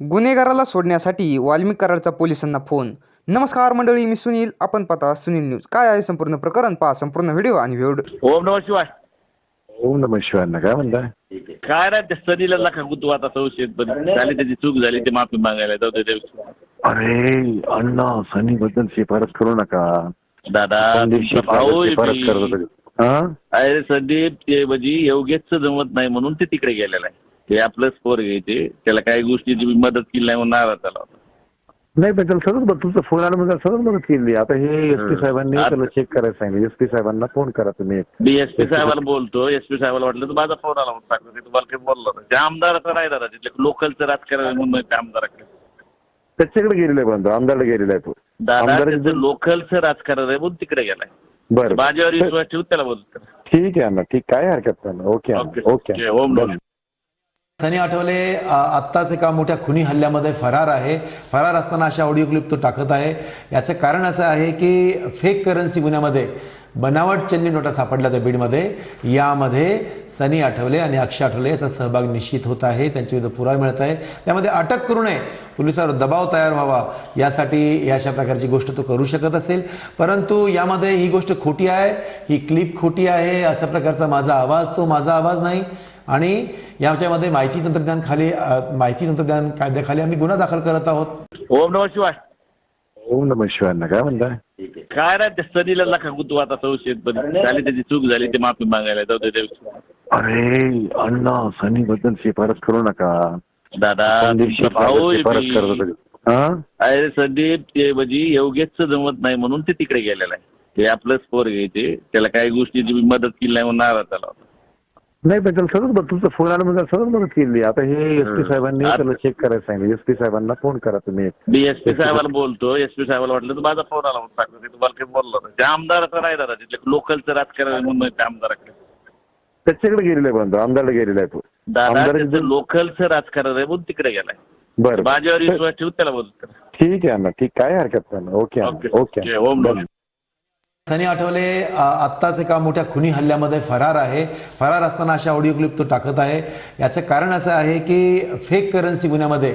गुन्हेगाराला सोडण्यासाठी वाल्मिक कराडचा पोलिसांना फोन. नमस्कार मंडळी मी सुनील. आपण पाहता सुनील न्यूज. काय आहे संपूर्ण प्रकरण? पहा संपूर्ण व्हिडिओ आणि व्हिडिओ. ओम नम शिवाय. ओम नम शिवांना काय म्हणताय? काय नाही त्या सनीला गुतू आता संशयित पण झाली त्याची चूक झाली ते माफी मागायला जाऊ दे ते. अरे अण्णा सनी बद्दल शिफारस करू नका. दादा तुमचा शिफारस भाऊ आहे शिफारस मी. करत होते हा? अरे संदीप ते म्हणजे योगेशच जमत नाही म्हणून ते तिकडे गेलेलं आहे. ते आपलं स्कोर घ्यायचे. त्याला काही गोष्टीची मदत केली नाही म्हणून नाराज झाला होता. नाही पण त्याला सतत बघ तुमचा फोन आला म्हणजे सतत मदत केली. आता हे एस पी साहेबांनी त्याला चेक करायला सांगितलं. एस पी साहेबांना फोन करा तुम्ही. मी एस पी साहेबाला बोलतो. एस पी साहेबाला वाटलं तर माझा फोन आला म्हणून सांगतो. तुम्हाला काही बोललो नाही. ते आमदाराचं नाही दादा तिथले लोकलचं राजकारण आहे म्हणून त्या आमदाराकडे. त्याच्याकडे गेलेला आहे बंधू. आमदारला गेलेला आहे तो. दादा आमदार त्याचं लोकलचं राजकारण आहे म्हणून तिकडे गेलाय. बरं. माझ्यावर विश्वास ठेवून त्याला बोलतो. ठीक आहे अण्णा. ठीक काय हरकत नाही ओके अण्णा, ओके ओम नमः. सनी आठवले आत्ताच एका मोठ्या खुनी हल्ल्यामध्ये फरार आहे. फरार असताना अशा ऑडिओ क्लिप तो टाकत आहे. याचं कारण असं आहे की फेक करन्सी गुन्ह्यामध्ये बनावट चलनी नोटा सापडल्या त्या बीडमध्ये. यामध्ये सनी आठवले आणि अक्षय आठवले याचा सहभाग निश्चित होत आहे. त्यांच्याविरुद्ध पुरावा मिळत आहे त्यामध्ये अटक करू नये. पोलिसावर दबाव तयार व्हावा. यासाठी या अशा प्रकारची गोष्ट तो करू शकत असेल. परंतु यामध्ये ही गोष्ट खोटी आहे. ही क्लिप खोटी आहे. अशा प्रकारचा माझा आवाज तो माझा आवाज नाही. आणि याच्यामध्ये माहिती तंत्रज्ञान खाली माहिती तंत्रज्ञान कायद्याखाली आम्ही गुन्हा दाखल करत आहोत. ओम नमः शिवाय. ओम नम शिवांना काय म्हणताय? काय नाही त्या सनीला नका गुतू आता संशयित झाली त्याची चूक झाली ते माफी मागायला. जाऊ दे. अरे अण्णा सनी बद्दल शिफारस करू नका. दादा भाऊ शिफारस करत हा? अरे संदीप ते म्हणजे योगेशच जमत नाही म्हणून ते तिकडे गेलेलं आहे. ते आपलं स्कोर घ्यायचे त्याला काही गोष्टीची मदत केली नाही म्हणून नाराज झाला होता. नाही पण त्याला सतत बघ तुमचा फोन आला म्हणजे सतत मदत केली. आता हे एस पी साहेबांनी त्याला चेक करायला सांगितलं. एस पी साहेबांना फोन करा तुम्ही. मी एस पी साहेबाला बोलतो. एस पी साहेबाला वाटलं तर माझा फोन आला म्हणून सांगतो. ते तुम्हाला काही बोललो नाही. ते आमदाराचं नाही दादा. तिथले लोकलचं राजकारण आहे म्हणून त्या आमदाराकडे. त्याच्याकडे गेलेला आहे बंधू आमदारला गेलेला आहे तो. दादा आमदार त्याचं लोकलचं राजकारण आहे म्हणून तिकडे गेलाय. बरं. माझ्यावर विश्वास ठेवून त्याला बोलतो. ठीक आहे अण्णा. ठीक काय हरकत नाही ओके अण्णा, ओके ओम नमः. सनी आठवले आत्ताच एका मोठ्या खुनी हल्ल्यामध्ये फरार आहे. फरार असताना अशा ऑडिओ क्लिप तो टाकत आहे. याचं कारण असं आहे की फेक करन्सी गुन्ह्यामध्ये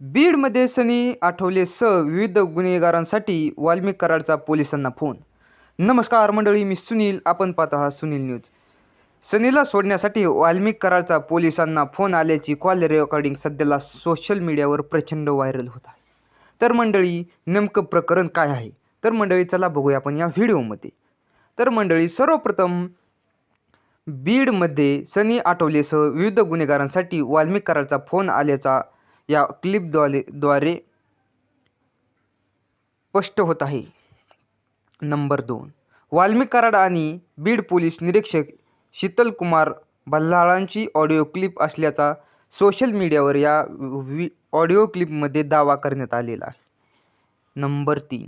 बीडमध्ये सनी आठवलेसह विविध गुन्हेगारांसाठी वाल्मिक कराडचा पोलिसांना फोन. नमस्कार मंडळी मी सुनील. आपण पाहता हा सुनील न्यूज. सनीला सोडण्यासाठी वाल्मिक कराडचा पोलिसांना फोन आल्याची कॉल रेकॉर्डिंग सध्याला सोशल मीडियावर प्रचंड व्हायरल होत आहे. तर मंडळी नेमकं प्रकरण काय आहे? तर मंडळी चला बघूया आपण या व्हिडिओमध्ये. तर मंडळी सर्वप्रथम बीडमध्ये सनी आठवलेसह विविध गुन्हेगारांसाठी वाल्मिक कराडचा फोन आल्याचा या क्लिपद्वारे द्वारे स्पष्ट होत आहे. नंबर दोन. वाल्मिक कराड आणि बीड पोलीस निरीक्षक शीतल कुमार भल्लाळांची ऑडिओ क्लिप असल्याचा सोशल मीडियावर या वि ऑडिओ क्लिपमध्ये दावा करण्यात आलेला आहे. नंबर तीन.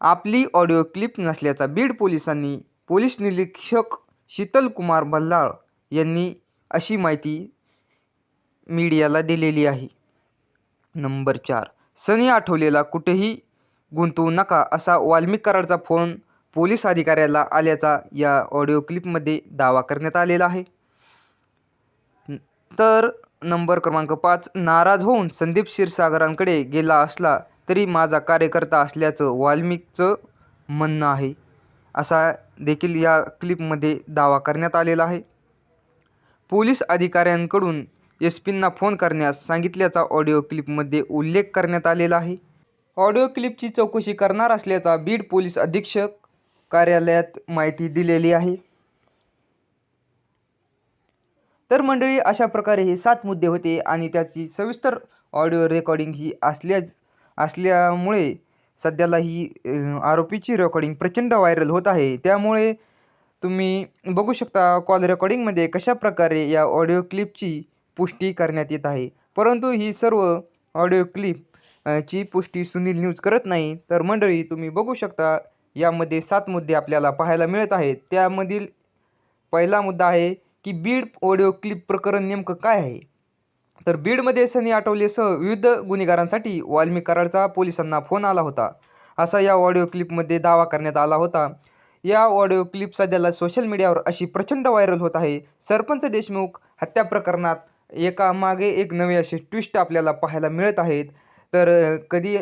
आपली ऑडिओ क्लिप नसल्याचा बीड पोलिसांनी पोलीस निरीक्षक शीतल कुमार भल्लाळ यांनी अशी माहिती मीडियाला दिलेली आहे. नंबर चार. सनी आठवलेला कुठेही गुंतवू नका असा वाल्मिक कराडचा फोन पोलीस अधिकाऱ्याला आल्याचा या ऑडिओ क्लिपमध्ये दावा करण्यात आलेला आहे. तर नंबर क्रमांक पाच. नाराज होऊन संदीप क्षीरसागरांकडे गेला असला तरी माझा कार्यकर्ता असल्याचं वाल्मिकचं म्हणणं आहे. असा देखील या क्लिपमध्ये दावा करण्यात आलेला आहे. पोलीस अधिकाऱ्यांकडून एसपींना फोन करण्यास सांगितल्याचा ऑडिओ क्लिपमध्ये उल्लेख करण्यात आलेला आहे. ऑडिओ क्लिपची चौकशी करणार असल्याचा बीड पोलीस अधीक्षक कार्यालयात माहिती दिलेली आहे. तर मंडळी अशा प्रकारे हे सात मुद्दे होते आणि त्याची सविस्तर ऑडिओ रेकॉर्डिंग ही असल्याच असल्यामुळे सध्याला ही आरोपीची रेकॉर्डिंग प्रचंड व्हायरल होत आहे. त्यामुळे तुम्ही बघू शकता कॉल रेकॉर्डिंगमध्ये कशा प्रकारे या ऑडिओ क्लिपची पुष्टी करण्यात येत आहे. परंतु ही सर्व ऑडिओ क्लिप ची पुष्टी सुनील न्यूज करत नाही. तर मंडळी तुम्ही बघू शकता यामध्ये सात मुद्दे आपल्याला पाहायला मिळत आहेत. त्यामधील पहिला मुद्दा आहे की बीड ऑडिओ क्लिप प्रकरण नेमकं काय आहे? तर बीडमध्ये सनी आठवलेसह विविध गुन्हेगारांसाठी वाल्मी कराडचा पोलिसांना फोन आला होता. असा या ऑडिओ क्लिपमध्ये दावा करण्यात आला होता. या ऑडिओ क्लिप सध्याला सोशल मीडियावर अशी प्रचंड व्हायरल होत आहे. सरपंच देशमुख हत्या प्रकरणात एका मागे एक नवे असे ट्विस्ट आपल्याला पाहायला मिळत आहेत. तर कधी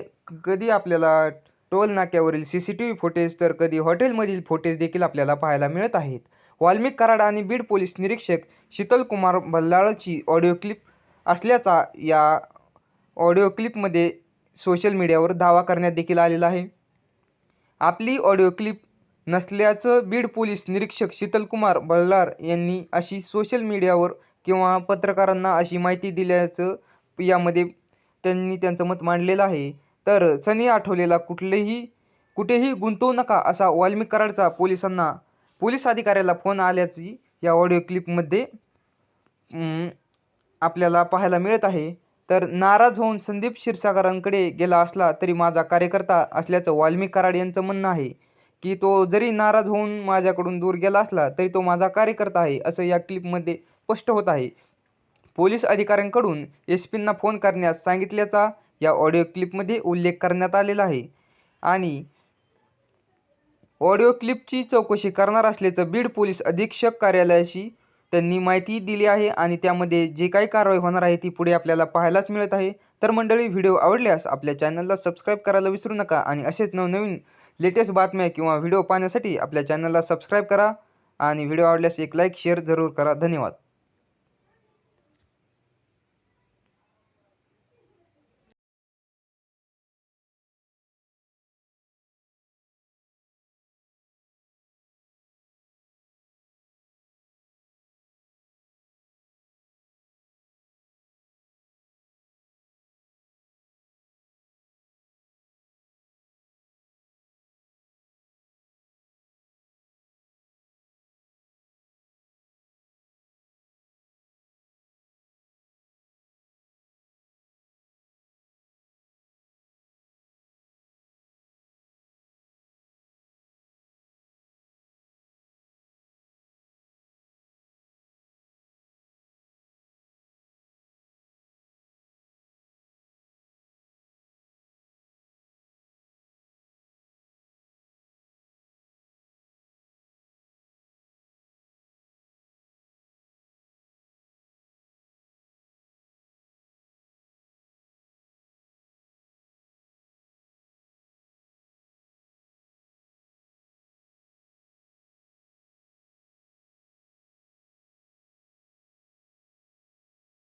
कधी आपल्याला टोल नाक्यावरील C C T V footage तर कधी हॉटेलमधील फुटेज देखील आपल्याला पाहायला मिळत आहेत. वाल्मिक कराड आणि बीड पोलीस निरीक्षक शीतल कुमार भल्लाळची ऑडिओ क्लिप असल्याचा या ऑडिओ क्लिपमध्ये सोशल मीडियावर दावा करण्यात देखील आलेला आहे. आपली ऑडिओ क्लिप नसल्याचं बीड पोलीस निरीक्षक शीतलकुमार बल्लार यांनी अशी सोशल मीडियावर किंवा पत्रकारांना अशी माहिती दिल्याचं यामध्ये त्यांनी त्यांचं मत मांडलेलं आहे. तर सनी आठवलेला कुठलेही कुठेही गुंतवू नका असा वाल्मिक कराडचा पोलिसांना पोलीस अधिकाऱ्याला फोन आल्याची या ऑडिओ क्लिपमध्ये आपल्याला पाहायला मिळत आहे. तर नाराज होऊन संदीप क्षीरसागरांकडे गेला असला तरी माझा कार्यकर्ता असल्याचं वाल्मिक कराड यांचं म्हणणं आहे की तो जरी नाराज होऊन माझ्याकडून दूर गेला असला तरी तो माझा कार्यकर्ता आहे असं या क्लिपमध्ये स्पष्ट होत आहे. पोलीस अधिकाऱ्यांकडून एस पींना फोन करण्यास सांगितल्याचा या ऑडिओ क्लिपमध्ये उल्लेख करण्यात आलेला आहे. आणि ऑडिओ क्लिपची चौकशी करणार असल्याचं बीड पोलीस अधीक्षक कार्यालयाशी त्यांनी माहिती दिली आहे आणि त्यामध्ये जे काही कारवाई होणार आहे ती पुढे आपल्याला पाहायलाच मिळत आहे. तर मंडळी व्हिडिओ आवडल्यास आपल्या चॅनलला सबस्क्राईब करायला विसरू नका आणि असेच नवनवीन लेटेस्ट बातम्या किंवा व्हिडिओ पाहण्यासाठी आपल्या चॅनलला सबस्क्राईब करा. आणि व्हिडिओ आवडल्यास एक लाईक शेअर जरूर करा. धन्यवाद.